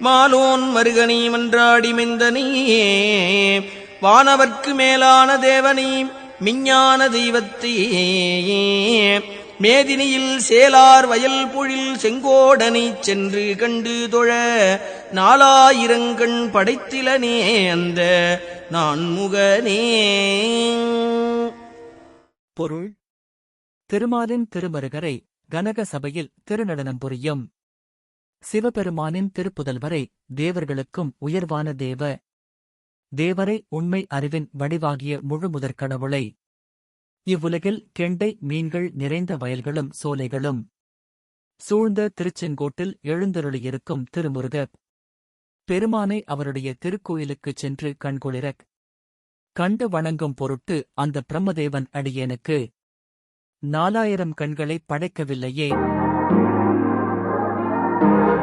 மாலோன் மருகனி மன்றாடி மெந்தனியே வானவர்க்கு மேலான தேவனி மிஞ்ஞான தெய்வத்தையே மேதினியில் சேலார் வயல் பொழில் செங்கோடனை சென்று கண்டு தொழ நாலாயிரங்கண் படைத்திலனே அந்த நான்முகனே. பொருள் திருமாலின் திருமருகரை கனக சபையில் திருநடனம் புரியும். சிவபெருமானின் திருப்புதல்வரை தேவர்களுக்கும் உயர்வான தேவ தேவரை உண்மை அறிவின் வடிவாகிய முழுமுதற் கடவுளை. இவ்வுலகில் கெண்டை மீன்கள் நிறைந்த வயல்களும் சோலைகளும். சூழ்ந்த திருச்செங்கோட்டில் எழுந்தருளியிருக்கும் திருமுருகப் பெருமானை அவருடைய திருக்கோயிலுக்குச் சென்று கண்குளிரக் கண்டு வணங்கும் பொருட்டு அந்த பிரம்மதேவன் அடியேனுக்கு நாலாயிரம் கண்களைப் படைக்கவில்லையே. Thank you.